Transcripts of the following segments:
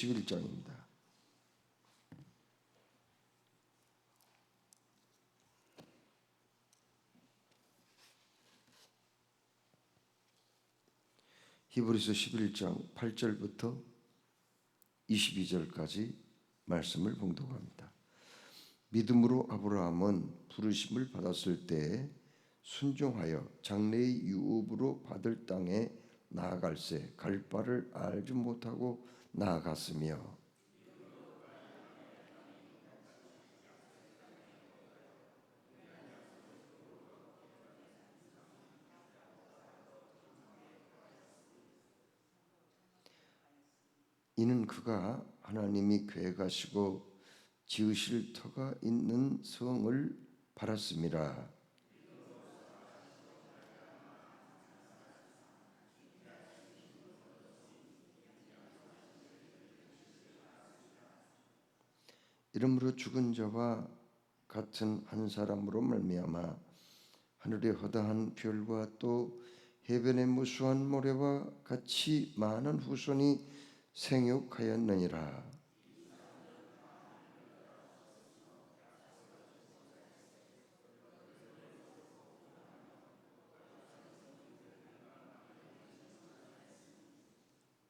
11장입니다. 히브리서 11장 8절부터 22절까지 말씀을 봉독합니다. 믿음으로 아브라함은 부르심을 받았을 때에 순종하여 장래의 유업으로 받을 땅에 나아갈새 갈 바를 알지 못하고 나아갔으며 이는 그가 하나님이 계획하시고 지으실 터가 있는 성을 바랐음이라 이러므로 죽은 자와 같은 한 사람으로 말미암아 하늘의 허다한 별과 또 해변의 무수한 모래와 같이 많은 후손이 생육하였느니라.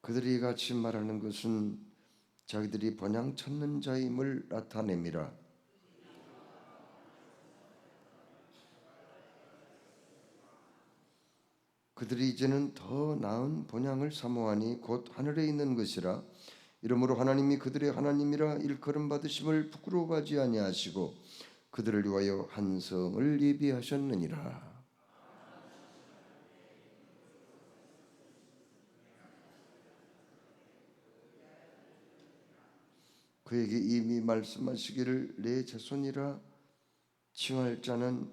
그들이 같이 말하는 것은 자기들이 번양 찾는 자임을 나타냅니다. 그들이 이제는 더 나은 본향을 사모하니 곧 하늘에 있는 것이라 이러므로 하나님이 그들의 하나님이라 일컬음 받으심을 부끄러워하지 아니하시고 그들을 위하여 한 성을 예비하셨느니라 그에게 이미 말씀하시기를 내 자손이라 칭할 자는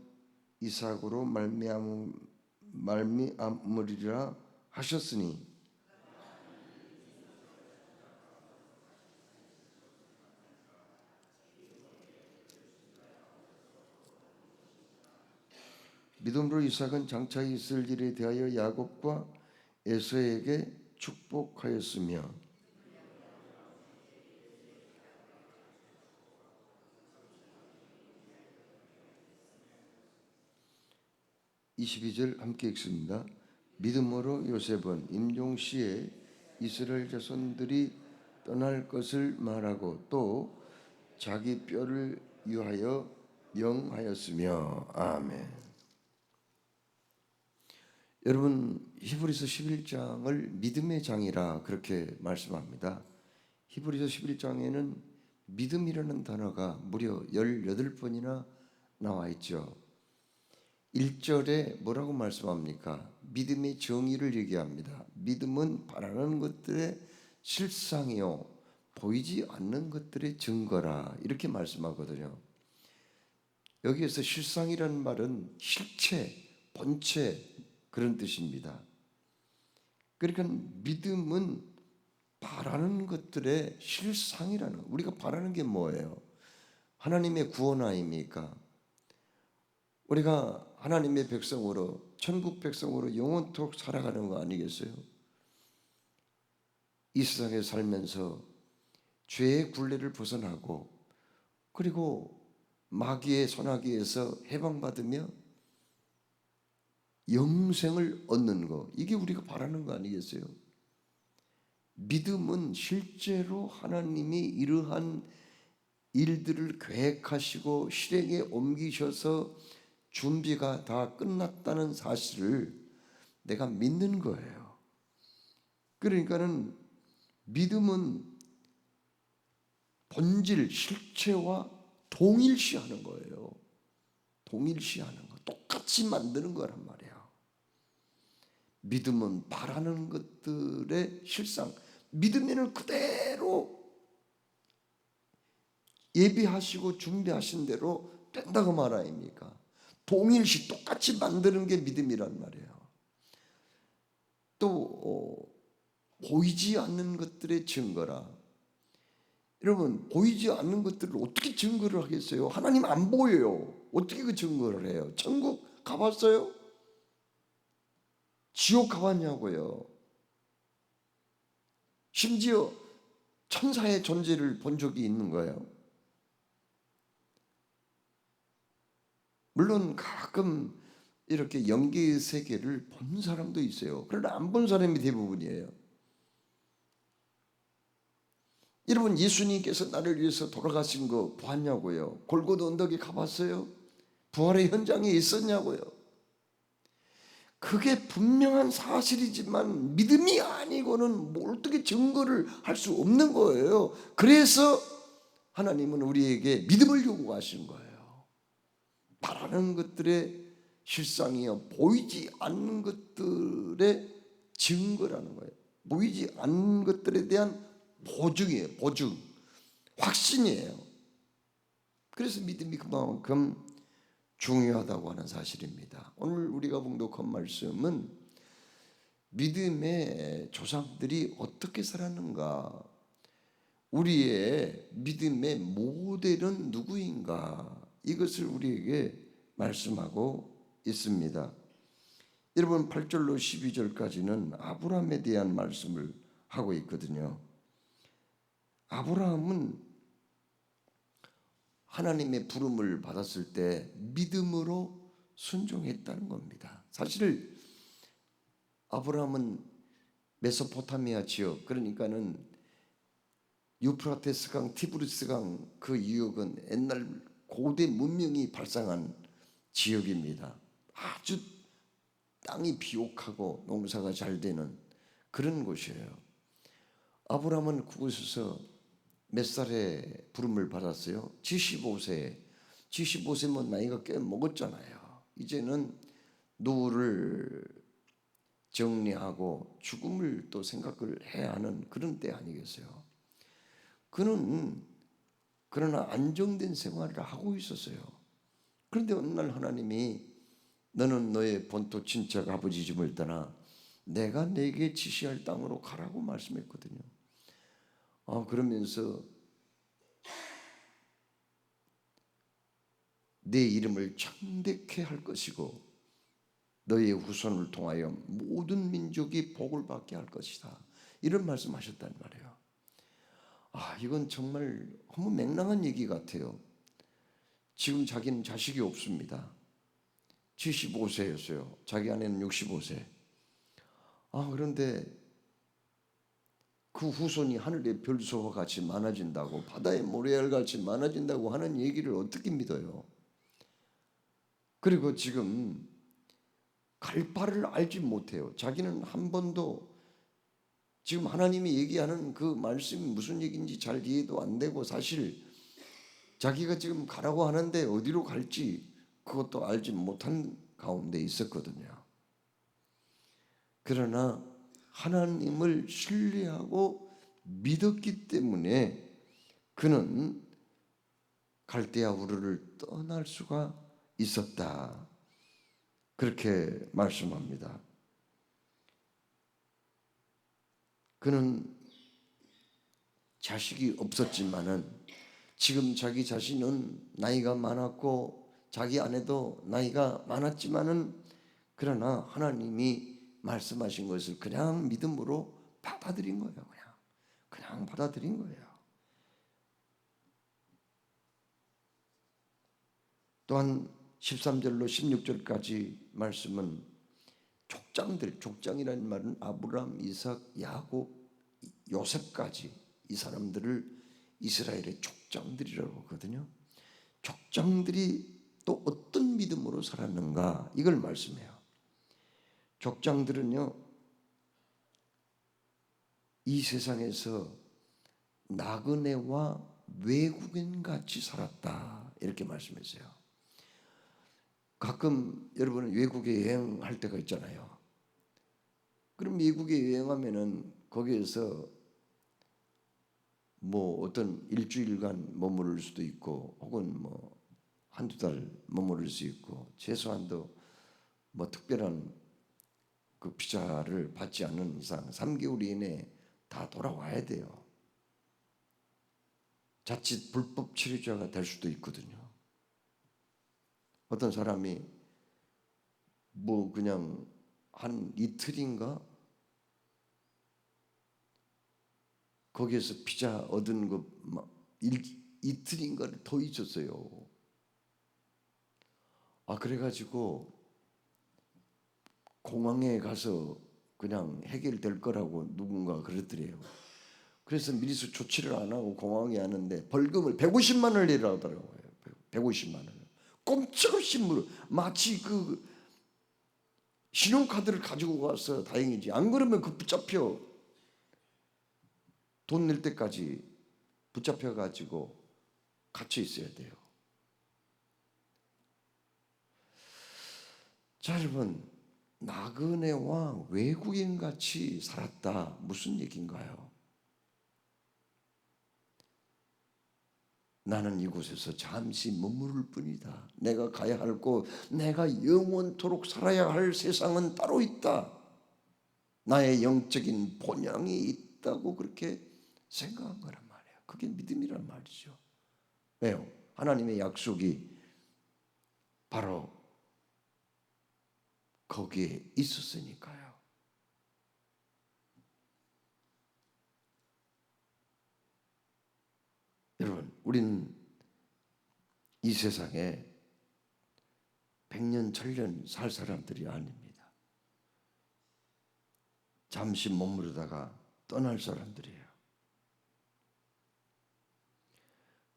이삭으로 말미암 말미암으리라 하셨으니. 믿음으로 이삭은 장차 있을 일에 대하여 야곱과 에서에게 축복하였으며 22절 함께 읽습니다. 믿음으로 요셉은 임종시에 이스라엘 자손들이 떠날 것을 말하고 또 자기 뼈를 위하여 명하였으며 아멘. 여러분 히브리서 11장을 믿음의 장이라 그렇게 말씀합니다. 히브리서 11장에는 믿음이라는 단어가 무려 18번이나 나와 있죠. 1절에 뭐라고 말씀합니까? 믿음의 정의를 얘기합니다. 믿음은 바라는 것들의 실상이요 보이지 않는 것들의 증거라 이렇게 말씀하거든요. 여기에서 실상이라는 말은 실체, 본체 그런 뜻입니다. 그러니까 믿음은 바라는 것들의 실상이라는 우리가 바라는 게 뭐예요? 하나님의 구원 아닙니까? 우리가 하나님의 백성으로 천국 백성으로 영원토록 살아가는 거 아니겠어요? 이 세상에 살면서 죄의 굴레를 벗어나고 그리고 마귀의 손아귀에서 해방받으며 영생을 얻는 거 이게 우리가 바라는 거 아니겠어요? 믿음은 실제로 하나님이 이러한 일들을 계획하시고 실행에 옮기셔서 준비가 다 끝났다는 사실을 내가 믿는 거예요. 그러니까는 믿음은 본질, 실체와 동일시하는 거예요. 동일시하는 거. 똑같이 만드는 거란 말이야. 믿음은 바라는 것들의 실상. 믿음에는 그대로 예비하시고 준비하신 대로 된다고 말 아닙니까? 동일시 똑같이 만드는 게 믿음이란 말이에요. 또 어, 보이지 않는 것들의 증거라. 여러분 보이지 않는 것들을 어떻게 증거를 하겠어요? 하나님 안 보여요. 어떻게 그 증거를 해요? 천국 가봤어요? 지옥 가봤냐고요? 심지어 천사의 존재를 본 적이 있는 거예요. 물론 가끔 이렇게 연기의 세계를 본 사람도 있어요. 그러나 안 본 사람이 대부분이에요. 여러분 예수님께서 나를 위해서 돌아가신 거 보았냐고요? 골고다 언덕에 가봤어요? 부활의 현장에 있었냐고요? 그게 분명한 사실이지만 믿음이 아니고는 뭐 어떻게 증거를 할 수 없는 거예요. 그래서 하나님은 우리에게 믿음을 요구하신 거예요. 바라는 것들의 실상이요 보이지 않는 것들의 증거라는 거예요. 보이지 않는 것들에 대한 보증이에요. 보증, 확신이에요. 그래서 믿음이 그만큼 중요하다고 하는 사실입니다. 오늘 우리가 봉독한 말씀은 믿음의 조상들이 어떻게 살았는가, 우리의 믿음의 모델은 누구인가 이것을 우리에게 말씀하고 있습니다. 여러분 8절로 12절까지는 아브라함에 대한 말씀을 하고 있거든요. 아브라함은 하나님의 부름을 받았을 때 믿음으로 순종했다는 겁니다. 사실 아브라함은 메소포타미아 지역 그러니까는 유프라테스강, 티브리스강 그 유역은 옛날 고대 문명이 발상한 지역입니다. 아주 땅이 비옥하고 농사가 잘 되는 그런 곳이에요. 아브라함은 그곳에서 몇 살에 부름을 받았어요? 75세. 75세면 나이가 꽤 먹었잖아요. 이제는 노후를 정리하고 죽음을 또 생각을 해야 하는 그런 때 아니겠어요? 그는 그러나 안정된 생활을 하고 있었어요. 그런데 어느 날 하나님이 너는 너의 본토 친척 아버지 집을 떠나 내가 내게 지시할 땅으로 가라고 말씀했거든요. 아, 그러면서 내 이름을 창대케 할 것이고 너의 후손을 통하여 모든 민족이 복을 받게 할 것이다. 이런 말씀하셨단 말이에요. 아, 이건 정말 너무 맹랑한 얘기 같아요. 지금 자기는 자식이 없습니다. 75세였어요. 자기 아내는 65세. 아, 그런데 그 후손이 하늘의 별소와 같이 많아진다고 바다의 모래알 같이 많아진다고 하는 얘기를 어떻게 믿어요? 그리고 지금 갈 바를 알지 못해요. 자기는 한 번도 지금 하나님이 얘기하는 그 말씀이 무슨 얘기인지 잘 이해도 안 되고 사실 자기가 지금 가라고 하는데 어디로 갈지 그것도 알지 못한 가운데 있었거든요. 그러나 하나님을 신뢰하고 믿었기 때문에 그는 갈대아 우르를 떠날 수가 있었다. 그렇게 말씀합니다. 그는 자식이 없었지만은 지금 자기 자신은 나이가 많았고 자기 아내도 나이가 많았지만은 그러나 하나님이 말씀하신 것을 그냥 믿음으로 받아들인 거예요. 그냥 그냥 받아들인 거예요. 또한 13절로 16절까지 말씀은 족장들, 족장이라는 말은 아브라함, 이삭, 야곱, 요셉까지 이 사람들을 이스라엘의 족장들이라고 하거든요. 족장들이 또 어떤 믿음으로 살았는가 이걸 말씀해요. 족장들은요 이 세상에서 나그네와 외국인 같이 살았다 이렇게 말씀했어요. 가끔 여러분은 외국에 여행할 때가 있잖아요. 그럼 미국에 여행하면은 거기에서 뭐 어떤 일주일간 머무를 수도 있고 혹은 뭐 한두 달 머무를 수 있고 최소한도 뭐 특별한 그 비자를 받지 않는 이상 3개월 이내에 다 돌아와야 돼요. 자칫 불법 치료자가 될 수도 있거든요. 어떤 사람이 뭐 그냥 한 이틀인가 거기에서 피자 얻은 거막 이틀인가를 더 있었어요. 아 그래가지고 공항에 가서 그냥 해결될 거라고 누군가 그랬더래요. 그래서 미리서 조치를 안 하고 공항에 하는데 벌금을 150만 원을 내라더라고요. 150만 원. 꼼짝없이 물어. 마치 그 신용카드를 가지고 가서 다행이지. 안 그러면 그 붙잡혀 돈 낼 때까지 붙잡혀 가지고 갇혀 있어야 돼요. 자, 여러분, 나그네 왕 외국인 같이 살았다. 무슨 얘기인가요? 나는 이곳에서 잠시 머무를 뿐이다. 내가 가야 할 곳, 내가 영원토록 살아야 할 세상은 따로 있다. 나의 영적인 본향이 있다고 그렇게 생각한 거란 말이에요. 그게 믿음이란 말이죠. 왜요? 하나님의 약속이 바로 거기에 있었으니까요. 여러분, 우리는 이 세상에 백년 천년 살 사람들이 아닙니다. 잠시 머무르다가 떠날 사람들이에요.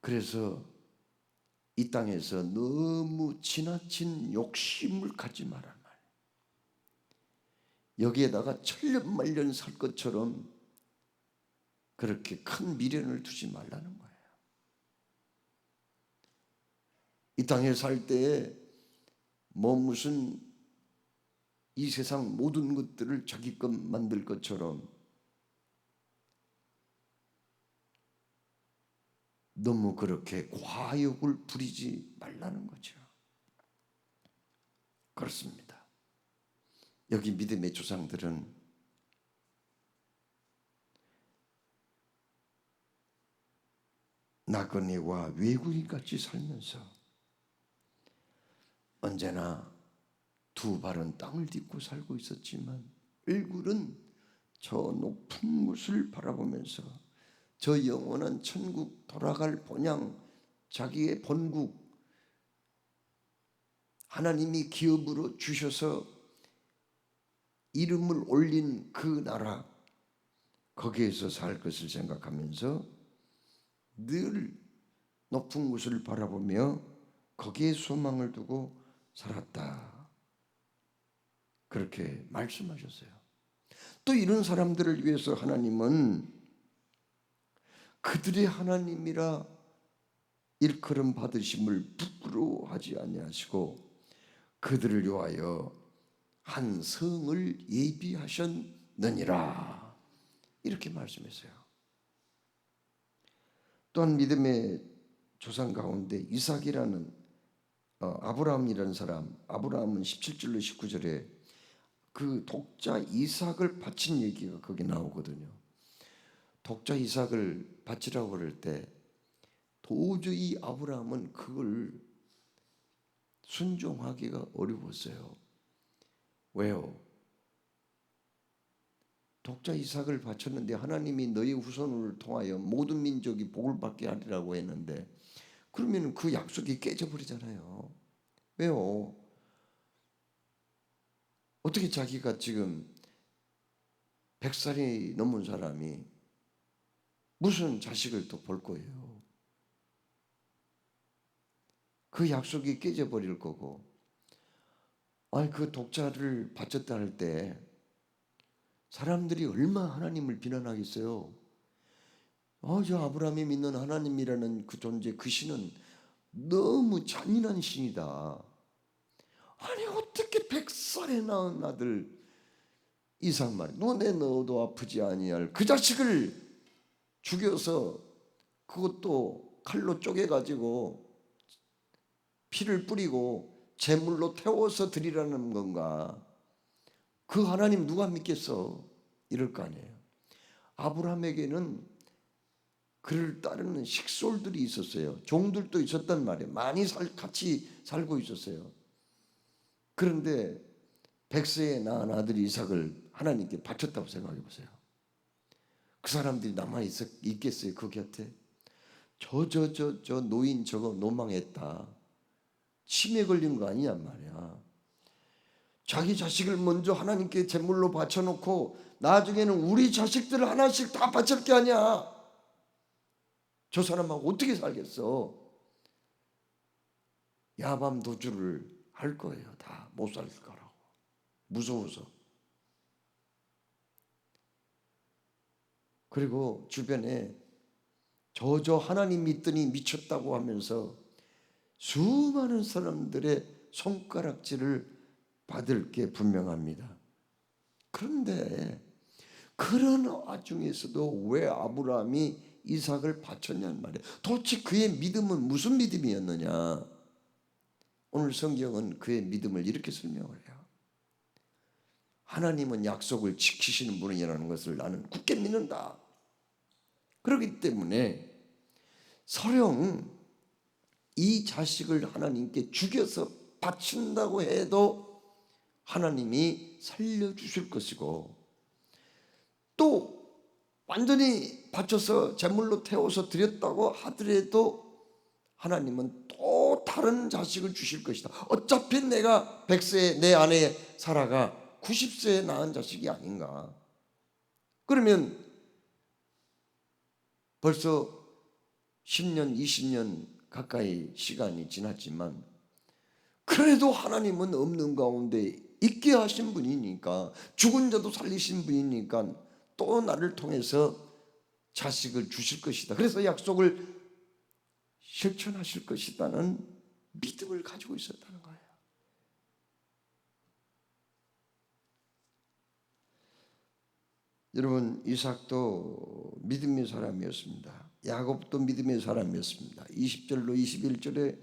그래서 이 땅에서 너무 지나친 욕심을 갖지 말란 말이에요. 여기에다가 천년만년 살 것처럼 그렇게 큰 미련을 두지 말라는 거예요. 이 땅에 살 때에 뭐 무슨 이 세상 모든 것들을 자기 것 만들 것처럼 너무 그렇게 과욕을 부리지 말라는 거죠. 그렇습니다. 여기 믿음의 조상들은 나그네와 외국인 같이 살면서 언제나 두 발은 땅을 딛고 살고 있었지만 얼굴은 저 높은 곳을 바라보면서 저 영원한 천국 돌아갈 본향 자기의 본국 하나님이 기업으로 주셔서 이름을 올린 그 나라 거기에서 살 것을 생각하면서 늘 높은 곳을 바라보며 거기에 소망을 두고 살았다. 그렇게 말씀하셨어요. 또 이런 사람들을 위해서 하나님은 그들의 하나님이라 일컬음 받으심을 부끄러워하지 아니하시고 그들을 위하여 한 성을 예비하셨느니라 이렇게 말씀했어요. 또한 믿음의 조상 가운데 이삭이라는 어, 아브라함이라는 사람, 아브라함은 17절로 19절에 그 독자 이삭을 바친 얘기가 거기 나오거든요. 독자 이삭을 바치라고 그럴 때 도저히 아브라함은 그걸 순종하기가 어려웠어요. 왜요? 독자 이삭을 바쳤는데 하나님이 너희 후손을 통하여 모든 민족이 복을 받게 하리라고 했는데 그러면 그 약속이 깨져버리잖아요. 왜요? 어떻게 자기가 지금 100살이 넘은 사람이 무슨 자식을 또 볼 거예요? 그 약속이 깨져버릴 거고, 아니, 그 독자를 바쳤다 할 때, 사람들이 얼마 하나님을 비난하겠어요? 아, 저 아브라함이 믿는 하나님이라는 그 존재, 그 신은 너무 잔인한 신이다. 아니, 어떻게 백살에 낳은 아들 이상 말, 눈에 넣어도 아프지 아니할 그 자식을 죽여서 그것도 칼로 쪼개 가지고 피를 뿌리고 제물로 태워서 드리라는 건가? 그 하나님 누가 믿겠어? 이럴 거 아니에요. 아브라함에게는 그를 따르는 식솔들이 있었어요. 종들도 있었단 말이에요. 많이 살, 같이 살고 있었어요. 그런데 백세에 낳은 아들 이삭을 하나님께 바쳤다고 생각해 보세요. 그 사람들이 남아 있 있겠어요 그 곁에 저 저 저 저 노인 저거 노망했다 치매 걸린 거 아니냔 말이야 자기 자식을 먼저 하나님께 제물로 바쳐놓고 나중에는 우리 자식들을 하나씩 다 바칠 게 아니야 저 사람하고 어떻게 살겠어? 야밤 도주를 할 거예요. 다 못 살 거라고. 무서워서. 그리고 주변에 저저 하나님 믿더니 미쳤다고 하면서 수많은 사람들의 손가락질을 받을 게 분명합니다. 그런데 그런 와중에서도 왜 아브라함이 이삭을 바쳤냐는 말이에요. 도대체 그의 믿음은 무슨 믿음이었느냐? 오늘 성경은 그의 믿음을 이렇게 설명을 해요. 하나님은 약속을 지키시는 분이라는 것을 나는 굳게 믿는다. 그렇기 때문에 설령 이 자식을 하나님께 죽여서 바친다고 해도 하나님이 살려주실 것이고 또 완전히 바쳐서 제물로 태워서 드렸다고 하더라도 하나님은 또 다른 자식을 주실 것이다. 어차피 내가 100세 내 아내 사라가 90세에 낳은 자식이 아닌가. 그러면 벌써 10년, 20년 가까이 시간이 지났지만 그래도 하나님은 없는 가운데 있게 하신 분이니까 죽은 자도 살리신 분이니까 또 나를 통해서 자식을 주실 것이다. 그래서 약속을 실천하실 것이다는 믿음을 가지고 있었다는 거예요. 여러분 이삭도 믿음의 사람이었습니다. 야곱도 믿음의 사람이었습니다. 20절로 21절에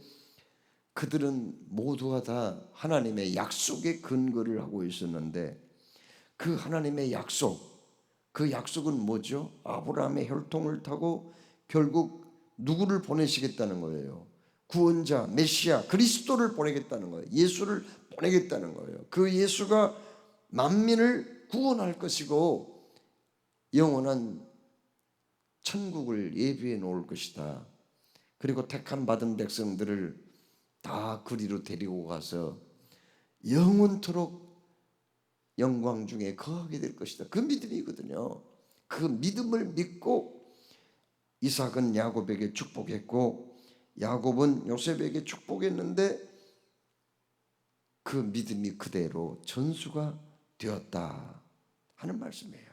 그들은 모두가 다 하나님의 약속의 근거를 하고 있었는데 그 하나님의 약속 그 약속은 뭐죠? 아브라함의 혈통을 타고 결국 누구를 보내시겠다는 거예요. 구원자, 메시아, 그리스도를 보내겠다는 거예요. 예수를 보내겠다는 거예요. 그 예수가 만민을 구원할 것이고 영원한 천국을 예비해 놓을 것이다. 그리고 택함 받은 백성들을 다 그리로 데리고 가서 영원토록 영광 중에 거하게 될 것이다. 그 믿음이거든요. 그 믿음을 믿고 이삭은 야곱에게 축복했고 야곱은 요셉에게 축복했는데 그 믿음이 그대로 전수가 되었다 하는 말씀이에요.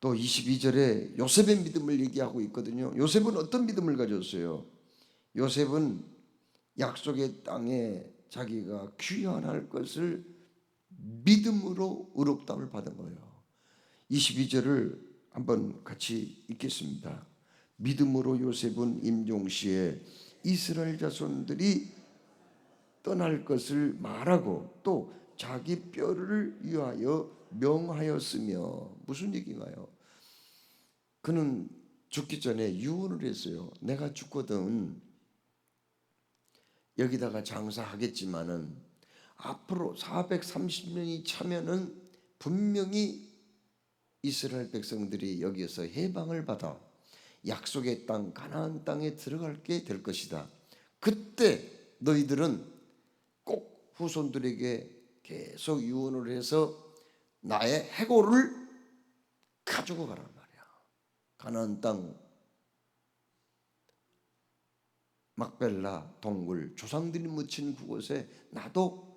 또 22절에 요셉의 믿음을 얘기하고 있거든요. 요셉은 어떤 믿음을 가졌어요? 요셉은 약속의 땅에 자기가 귀환할 것을 믿음으로 의롭다을 받은 거예요. 22절을 한번 같이 읽겠습니다. 믿음으로 요셉은 임종시에 이스라엘 자손들이 떠날 것을 말하고 또 자기 뼈를 위하여 명하였으며 무슨 얘기인가요? 그는 죽기 전에 유언을 했어요. 내가 죽거든 여기다가 장사하겠지만은 앞으로 430년이 차면은 분명히 이스라엘 백성들이 여기에서 해방을 받아 약속의 땅 가나안 땅에 들어갈게 될 것이다. 그때 너희들은 꼭 후손들에게 계속 유언을 해서 나의 해고를 가지고 가란 말이야. 가나안 땅 막벨라 동굴 조상들이 묻힌 그곳에 나도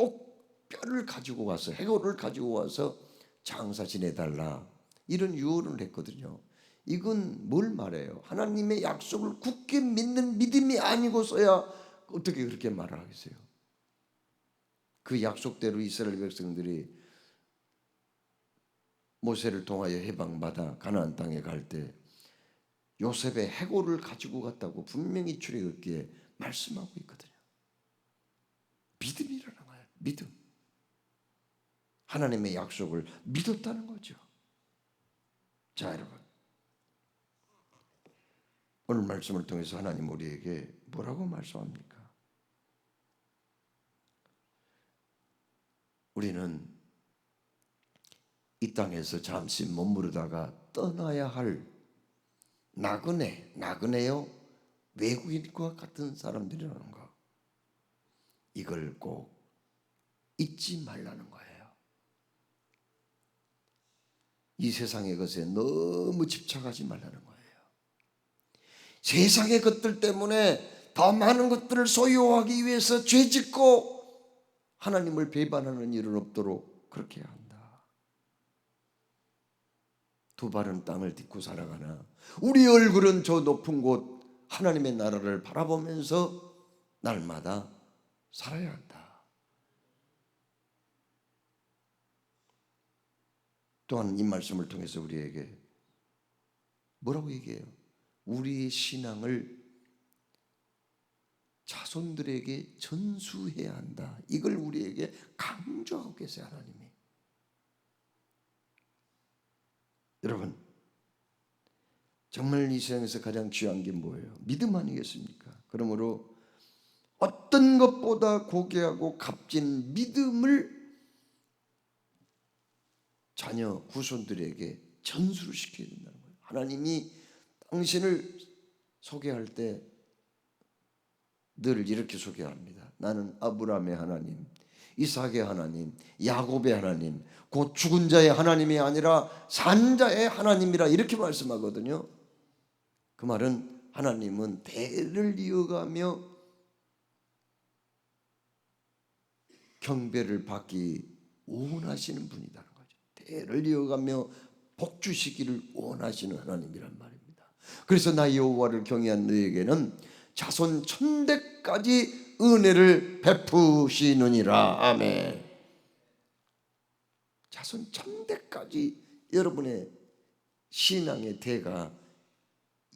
꼭 뼈를 가지고 와서 해고를 가지고 와서 장사 지내달라 이런 유언을 했거든요. 이건 뭘 말해요? 하나님의 약속을 굳게 믿는 믿음이 아니고서야 어떻게 그렇게 말을 하겠어요? 그 약속대로 이스라엘 백성들이 모세를 통하여 해방받아 가나안 땅에 갈 때 요셉의 해고를 가지고 갔다고 분명히 출애굽기에 말씀하고 있거든요. 믿음이라는 거예요. 믿음. 하나님의 약속을 믿었다는 거죠. 자, 여러분. 오늘 말씀을 통해서 하나님 우리에게 뭐라고 말씀합니까? 우리는 이 땅에서 잠시 머무르다가 떠나야 할 나그네, 나그네요 외국인과 같은 사람들이라는 거. 이걸 꼭 잊지 말라는 거예요. 이 세상의 것에 너무 집착하지 말라는 거예요. 세상의 것들 때문에 더 많은 것들을 소유하기 위해서 죄 짓고 하나님을 배반하는 일은 없도록 그렇게 한다. 두 발은 땅을 딛고 살아가나 우리 얼굴은 저 높은 곳 하나님의 나라를 바라보면서 날마다 살아야 한다. 또한 이 말씀을 통해서 우리에게 뭐라고 얘기해요? 우리의 신앙을 자손들에게 전수해야 한다. 이걸 우리에게 강조하고 계세요, 하나님이. 여러분, 정말 이 세상에서 가장 귀한 게 뭐예요? 믿음 아니겠습니까? 그러므로 어떤 것보다 고귀하고 값진 믿음을 자녀 후손들에게 전수를 시켜야 된다는 거예요. 하나님이 당신을 소개할 때 늘 이렇게 소개합니다. 나는 아브라함의 하나님, 이삭의 하나님, 야곱의 하나님, 곧 죽은 자의 하나님이 아니라 산 자의 하나님이라 이렇게 말씀하거든요. 그 말은 하나님은 대를 이어가며 경배를 받기 원하시는 분이라 대를 이어가며 복 주시기를 원하시는 하나님이란 말입니다. 그래서 나 여호와를 경외한 너에게는 자손 천대까지 은혜를 베푸시느니라. 아멘. 자손 천대까지 여러분의 신앙의 대가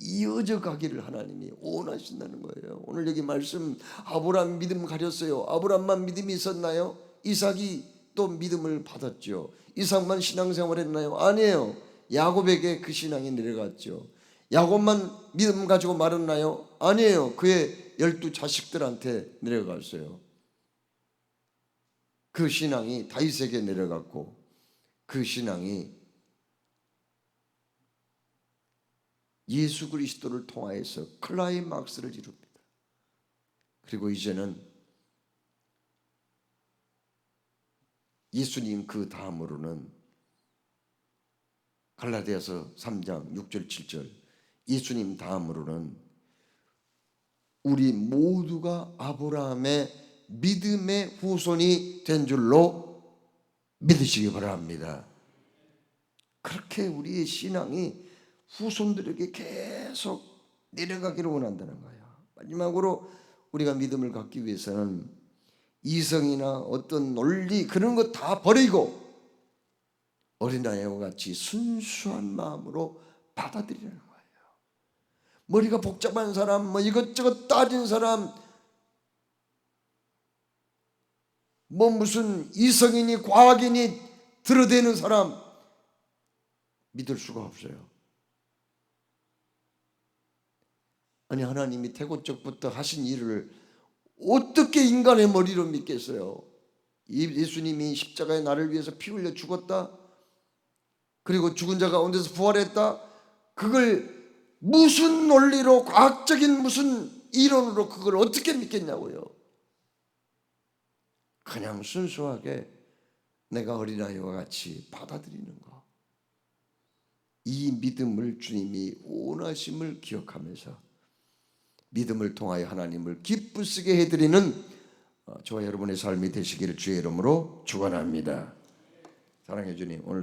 이어져 가기를 하나님이 원하신다는 거예요. 오늘 여기 말씀 아브라함 믿음 가렸어요. 아브라함만 믿음이 있었나요? 이삭이 또 믿음을 받았죠. 이삭만 신앙생활 했나요? 아니에요. 야곱에게 그 신앙이 내려갔죠. 야곱만 믿음 가지고 말았나요? 아니에요. 그의 열두 자식들한테 내려갔어요. 그 신앙이 다윗에게 내려갔고 그 신앙이 예수 그리스도를 통하여서 클라이막스를 이룹니다. 그리고 이제는 예수님 그 다음으로는 갈라디아서 3장 6절 7절 예수님 다음으로는 우리 모두가 아브라함의 믿음의 후손이 된 줄로 믿으시기 바랍니다. 그렇게 우리의 신앙이 후손들에게 계속 내려가기를 원한다는 거예요. 마지막으로 우리가 믿음을 갖기 위해서는 이성이나 어떤 논리 그런 거 다 버리고 어린아이와 같이 순수한 마음으로 받아들이는 거예요. 머리가 복잡한 사람, 뭐 이것저것 따진 사람, 뭐 무슨 이성이니 과학이니 들어대는 사람 믿을 수가 없어요. 아니 하나님이 태고적부터 하신 일을 어떻게 인간의 머리로 믿겠어요? 예수님이 십자가에 나를 위해서 피 흘려 죽었다. 그리고 죽은 자 가운데서 부활했다. 그걸 무슨 논리로 과학적인 무슨 이론으로 그걸 어떻게 믿겠냐고요. 그냥 순수하게 내가 어린아이와 같이 받아들이는 거. 이 믿음을 주님이 원하심을 기억하면서 믿음을 통하여 하나님을 기쁘시게 해드리는 어, 저와 여러분의 삶이 되시기를 주의 이름으로 축원합니다. 사랑해 주님 오늘